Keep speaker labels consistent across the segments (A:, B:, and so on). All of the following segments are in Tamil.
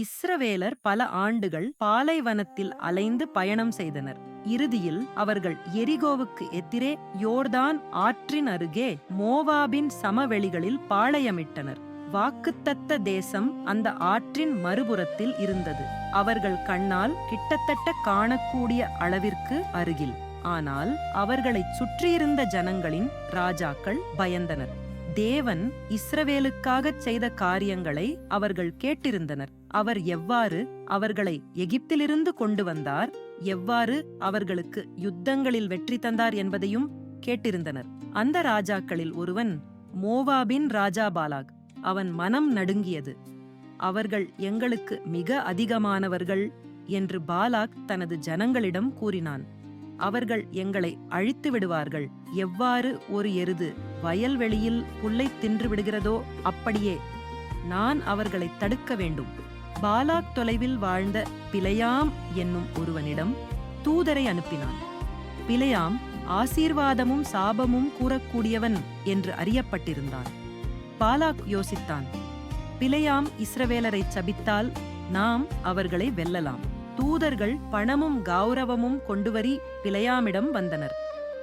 A: இஸ்ரவேலர் பல ஆண்டுகள் பாலைவனத்தில் அலைந்து பயணம் செய்தனர். இறுதியில் அவர்கள் எரிகோவுக்கு எதிரே யோர்தான் ஆற்றின் அருகே மோவாபின் சமவெளிகளில் பாளையமிட்டனர். வாக்குத்தத்த தேசம் அந்த ஆற்றின் மறுபுறத்தில் இருந்தது. அவர்கள் கண்ணால் கிட்டத்தட்ட காணக்கூடிய அளவிற்கு அருகில். ஆனால் அவர்களைச் சுற்றியிருந்த ஜனங்களின் ராஜாக்கள் பயந்தனர். தேவன் இஸ்ரவேலுக்காகச் செய்த காரியங்களை அவர்கள் கேட்டிருந்தனர். அவர் எவ்வாறு அவர்களை எகிப்திலிருந்து கொண்டு வந்தார் எவ்வாறு அவர்களுக்கு யுத்தங்களில் வெற்றி தந்தார் என்பதையும் கேட்டிருந்தனர். அந்த ராஜாக்களில் ஒருவன் மோவாபின் ராஜா பாலாக். அவன் மனம் நடுங்கியது. அவர்கள் எங்களுக்கு மிக அதிகமானவர்கள் என்று பாலாக் தனது ஜனங்களிடம் கூறினான். அவர்கள் எங்களை அழித்து விடுவார்கள். எவ்வாறு ஒரு எருது வயல்வெளியில் புல்லை தின்று விடுகிறதோ அப்படியே நான் அவர்களை தடுக்க வேண்டும். பாலாக் தொலைவில் வாழ்ந்த பிழையாம் என்னும் ஒருவனிடம் தூதரை அனுப்பினான். பிழையாம் ஆசீர்வாதமும் சாபமும் கூறக்கூடியவன் என்று அறியப்பட்டிருந்தான். பாலாக் யோசித்தான் பிழையாம் இஸ்ரவேலரை சபித்தால் நாம் அவர்களை வெல்லலாம். தூதர்கள் பணமும் கௌரவமும் கொண்டுவரி பிழையாமிடம் வந்தனர்.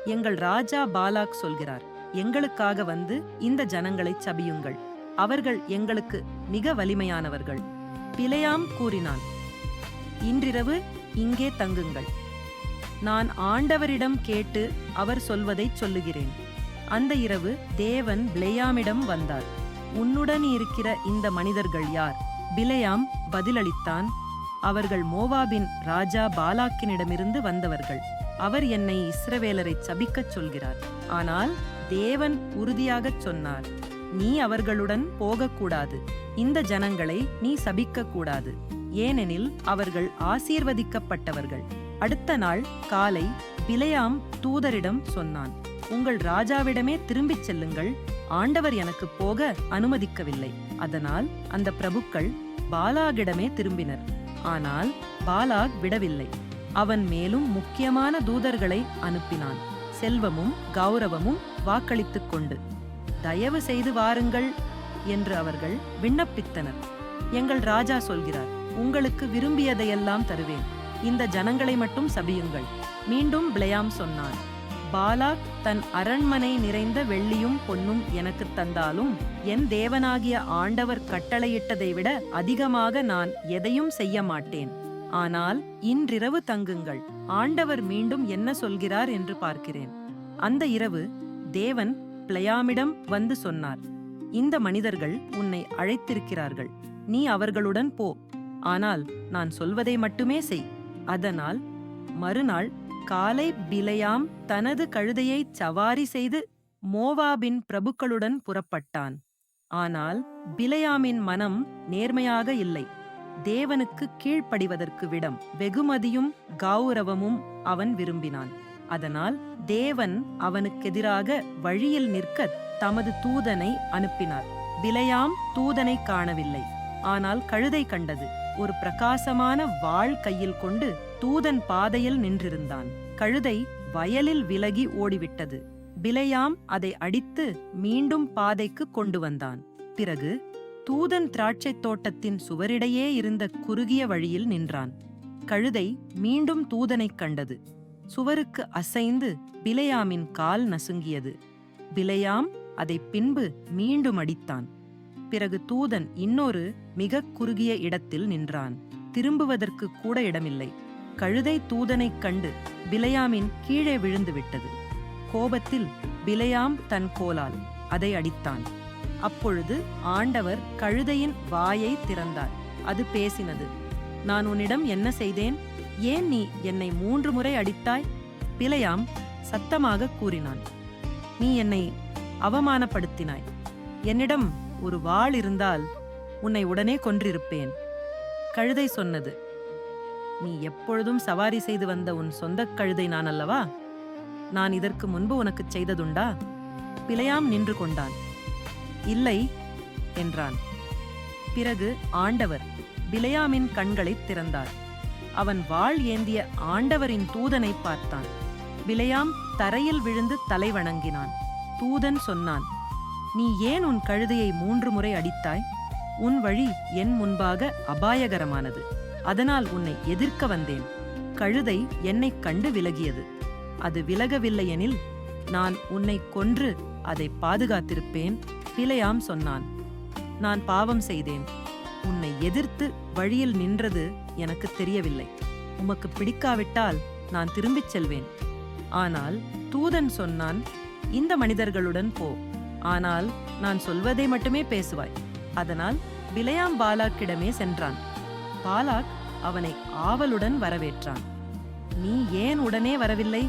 A: எங்கள் ராஜா பாலாக் சொல்கிறார் எங்களுக்காக வந்து இந்த ஜனங்களை சபியுங்கள். அவர்கள் எங்களுக்கு மிக வலிமையானவர்கள். பிழையாம் கூறினான். இன்றிரவு இங்கே தங்குங்கள். நான் ஆண்டவரிடம் கேட்டு அவர் சொல்வதைச் சொல்லுகிறேன். அந்த இரவு தேவன் பிளேயாமிடம் வந்தார். உன்னுடன் இருக்கிற இந்த மனிதர்கள் யார்? பிலையாம் பதிலளித்தான் அவர்கள் மோவாபின் ராஜா பாலாக்கினிடமிருந்து வந்தவர்கள். அவர் என்னை இஸ்ரவேலரை சபிக்கச் சொல்கிறார். ஆனால் தேவன் உறுதியாகச் சொன்னார். நீ அவர்களுடன் போகக்கூடாது. இந்த ஜனங்களை நீ சபிக்க கூடாது ஏனெனில் அவர்கள் ஆசீர்வதிக்கப்பட்டவர்கள். அடுத்த நாள் காலை பிழையாம் தூதரிடம் சொன்னான் உங்கள் ராஜாவிடமே திரும்பிச் செல்லுங்கள். ஆண்டவர் எனக்கு போக அனுமதிக்கவில்லை. அதனால் அந்த பிரபுக்கள் பாலாகிடமே திரும்பினர். ஆனால் பாலாக் விடவில்லை. அவன் மேலும் முக்கியமான தூதர்களை அனுப்பினான். செல்வமும் கௌரவமும் வாக்களித்துக் கொண்டு. தயவு செய்து வாருங்கள் என்று அவர்கள் விண்ணப்பித்தனர். எங்கள் ராஜா சொல்கிறார் உங்களுக்கு விரும்பியதையெல்லாம் தருவேன். இந்த ஜனங்களை மட்டும் சபியுங்கள். மீண்டும் பிளையாம் சொன்னான் பாலாக் தன் அரண்மனை நிறைந்த வெள்ளியும் பொன்னும் எனக்கு தந்தாலும் என் தேவனாகிய ஆண்டவர் கட்டளையிட்டதை விட அதிகமாக நான் எதையும் செய்ய மாட்டேன். ஆனால் இன்றிரவு தங்குங்கள். ஆண்டவர் மீண்டும் என்ன சொல்கிறார் என்று பார்க்கிறேன். அந்த இரவு தேவன் பிளையாமிடம் வந்து சொன்னார். இந்த மனிதர்கள் உன்னை அழைத்திருக்கிறார்கள். நீ அவர்களுடன் போ. ஆனால் நான் சொல்வதை மட்டுமே செய். அதனால் மறுநாள் காலை பிலையாம் தனது கழுதையை சவாரி செய்து மோவாபின் பிரபுக்களுடன் புறப்பட்டான். ஆனால் பிலையாமின் மனம் நேர்மையாக இல்லை. தேவனுக்கு கீழ்ப்படிவதற்கு விடம் வெகுமதியும் கௌரவமும் அவன் விரும்பினான். அதனால் தேவன் அவனுக்கெதிராக வழியில் நிற்க தமது தூதனை அனுப்பினார். விலையாம் தூதனை காணவில்லை. ஆனால் கழுதை கண்டது. ஒரு பிரகாசமான வாள் கையில் கொண்டு தூதன் பாதையில் நின்றிருந்தான். கழுதை வயலில் விலகி ஓடிவிட்டது. பிலையாம் அதை அடித்து மீண்டும் பாதைக்கு கொண்டு வந்தான். பிறகு தூதன் திராட்சைத் தோட்டத்தின் சுவரிடையே இருந்த குறுகிய வழியில் நின்றான். கழுதை மீண்டும் தூதனைக் கண்டது. சுவருக்கு அசைந்து பிலையாமின் கால் நசுங்கியது. பிலையாம் அதை பின்பு மீண்டும் அடித்தான். பிறகு தூதன் இன்னொரு மிக குறுகிய இடத்தில் நின்றான். திரும்புவதற்கு கூட இடமில்லை. கழுதை தூதனைக் கண்டு பிலையாமின் கீழே விழுந்து விட்டது. கோபத்தில் பிலையாம் தன் கோலால் அதை அடித்தான். அப்பொழுது ஆண்டவர் கழுதையின் வாயை திறந்தார். அது பேசினது நான் உன்னிடம் என்ன செய்தேன்? ஏன் நீ என்னை மூன்று முறை அடித்தாய்? பிழையாம் சத்தமாக கூறினான். நீ என்னை அவமானப்படுத்தினாய். என்னிடம் ஒரு வாள் இருந்தால் உன்னை உடனே கொன்றிருப்பேன். கழுதை சொன்னது. நீ எப்பொழுதும் சவாரி செய்து வந்த உன் சொந்தக் கழுதை நான் அல்லவா? நான் இதற்கு முன்பு உனக்குச் செய்ததுண்டா? பிழையாம் நின்று கொண்டான். இல்லை என்றான். பிறகு ஆண்டவர் பிழையாமின் கண்களைத் திறந்தார். அவன் வாள் ஏந்திய ஆண்டவரின் தூதனை பார்த்தான். விளையாம் தரையில் விழுந்து தலை வணங்கினான். தூதன் சொன்னான் நீ ஏன் உன் கழுதையை மூன்று முறை அடித்தாய்? உன் வழி என் முன்பாக அபாயகரமானது. அதனால் உன்னை எதிர்க்க வந்தேன். கழுதை என்னைக் கண்டு விலகியது. அது விலகவில்லையெனில் நான் உன்னை கொன்று அதை பாதுகாத்திருப்பேன். பிழையாம் சொன்னான் நான் பாவம் செய்தேன். உன்னை எதிர்த்து வழியில் நின்றது எனக்கு தெரியவில்லை. உமக்கு பிடிக்காவிட்டால் நான் திரும்பிச் செல்வேன். ஆனால் தூதன் சொன்னான் இந்த மனிதர்களுடன் போ. ஆனால் நான் சொல்வதை மட்டுமே பேசுவாய். அதனால் விலையாம் பாலாக்கிடமே சென்றான். பாலாக் அவனை ஆவலுடன் வரவேற்றான். நீ ஏன் உடனே வரவில்லை?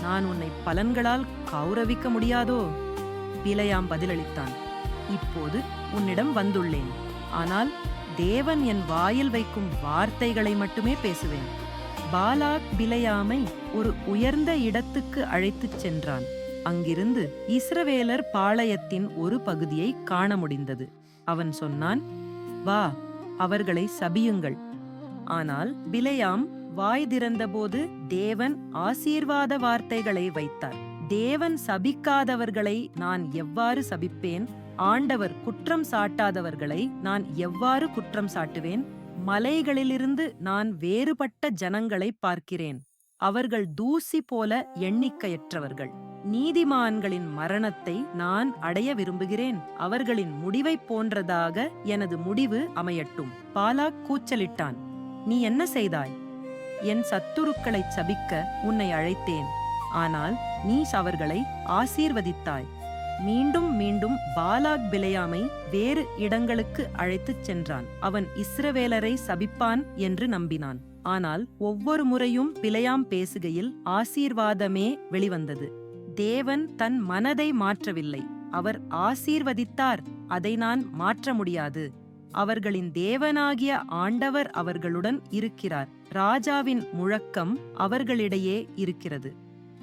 A: நான் உன்னை பலன்களால் கௌரவிக்க முடியாதோ? பிலையாம் பதிலளித்தான். இப்போது உன்னிடம் வந்துள்ளேன். ஆனால் தேவன் என் வாயில் வைக்கும் வார்த்தைகளை மட்டுமே பேசுவேன். பாலாக் பிலையாமை ஒரு உயர்ந்த இடத்துக்கு அழைத்துச் சென்றான். அங்கிருந்து இஸ்ரவேலர் பாளையத்தின் ஒரு பகுதியை காண முடிந்தது. அவன் சொன்னான் வா அவர்களை சபியுங்கள். ஆனால் பிலையாம் வாய் திறந்தபோது தேவன் ஆசீர்வாத வார்த்தைகளை வைத்தார். தேவன் சபிக்காதவர்களை நான் எவ்வாறு சபிப்பேன்? ஆண்டவர் குற்றம் சாட்டாதவர்களை நான் எவ்வாறு குற்றம் சாட்டுவேன்? மலைகளிலிருந்து நான் வேறுபட்ட ஜனங்களை பார்க்கிறேன். அவர்கள் தூசி போல எண்ணிக்கையற்றவர்கள். நீதிமான்களின் மரணத்தை நான் அடைய விரும்புகிறேன். அவர்களின் முடிவைப் போன்றதாக எனது முடிவு அமையட்டும். பாலாக் கூச்சலிட்டான். நீ என்ன செய்தாய்? என் சத்துருக்களைச் சபிக்க உன்னை அழைத்தேன். ஆனால் நீ அவர்களை ஆசீர்வதித்தாய். மீண்டும் மீண்டும் பாலாக் பிலையாமை வேறு இடங்களுக்கு அழைத்துச் சென்றான். அவன் இஸ்ரவேலரை சபிப்பான் என்று நம்பினான். ஆனால் ஒவ்வொரு முறையும் பிலையாம் பேசுகையில் ஆசீர்வாதமே வெளிவந்தது. தேவன் தன் மனதை மாற்றவில்லை. அவர் ஆசீர்வதித்தார். அதை நான் மாற்ற முடியாது. அவர்களின் தேவனாகிய ஆண்டவர் அவர்களுடன் இருக்கிறார். ராஜாவின் முழக்கம் அவர்களிடையே இருக்கிறது.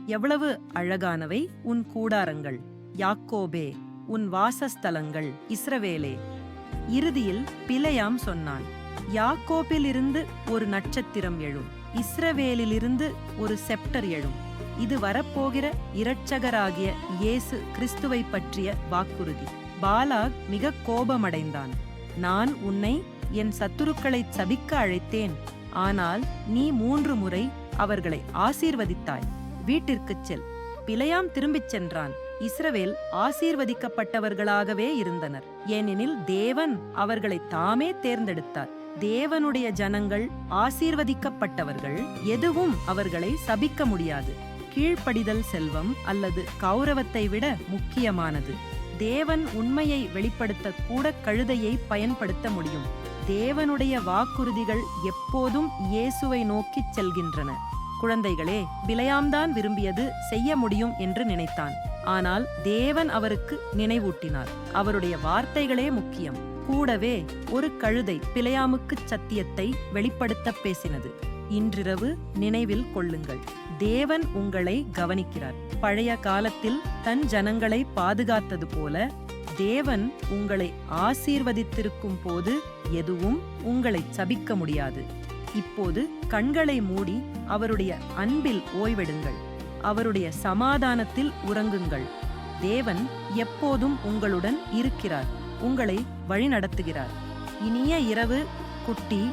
A: எவ்வளவு அழகானவை உன் கூடாரங்கள். யாக்கோபே உன் வாசஸ்தலங்கள் இஸ்ரவேலே. இறுதியில் பிலையாம் சொன்னான் யாக்கோபிலிருந்து ஒரு நட்சத்திரம் எழும் இஸ்ரவேலிலிருந்து ஒரு செப்டர் எழும். இது வரப்போகிற இரட்சகராகிய இயேசு கிறிஸ்துவை பற்றிய வாக்குறுதி. பாலாக் மிக கோபமடைந்தான். நான் உன்னை என் சத்துருக்களைச் சபிக்க அழைத்தேன். ஆனால் நீ மூன்று முறை அவர்களை ஆசீர்வதித்தாய். வீட்டிற்குச் செல். பிழையாம் திரும்பிச் சென்றான். இஸ்ரவேல் ஆசீர்வதிக்கப்பட்டவர்களாகவே இருந்தனர். ஏனெனில் தேவன் அவர்களை தாமே தேர்ந்தெடுத்தார். தேவனுடைய ஜனங்கள் ஆசீர்வதிக்கப்பட்டவர்கள் எதுவும் அவர்களை சபிக்க முடியாது. கீழ்ப்படிதல் செல்வம் அல்லது கௌரவத்தை விட முக்கியமானது. தேவன் உண்மையை வெளிப்படுத்த கூட கழுதையை பயன்படுத்த முடியும். தேவனுடைய வாக்குறுதிகள் எப்போதும் இயேசுவை நோக்கிச் செல்கின்றன. குழந்தைகளே பிலையாம்தான் விரும்பியது செய்ய முடியும் என்று நினைத்தான். ஆனால் தேவன் அவருக்கு நினைவூட்டினார். அவருடைய வார்த்தைகளே முக்கியம். கூடவே ஒரு கழுதை பிலையாமுக்குச் சத்தியத்தை வெளிப்படுத்த பேசினது. இன்றிரவு நினைவில் கொள்ளுங்கள். தேவன் உங்களை கவனிக்கிறார். பழைய காலத்தில் தன் ஜனங்களை பாதுகாத்தது போல தேவன் உங்களை ஆசீர்வதித்திருக்கும் போது எதுவும் உங்களை சபிக்க முடியாது. இப்போது கண்களை மூடி அவருடைய அன்பில் ஓய்வெடுங்கள். அவருடைய சமாதானத்தில் உறங்குங்கள். தேவன் எப்போதும் உங்களுடன் இருக்கிறார். உங்களை வழிநடத்துகிறார். இனிய இரவு குட்டி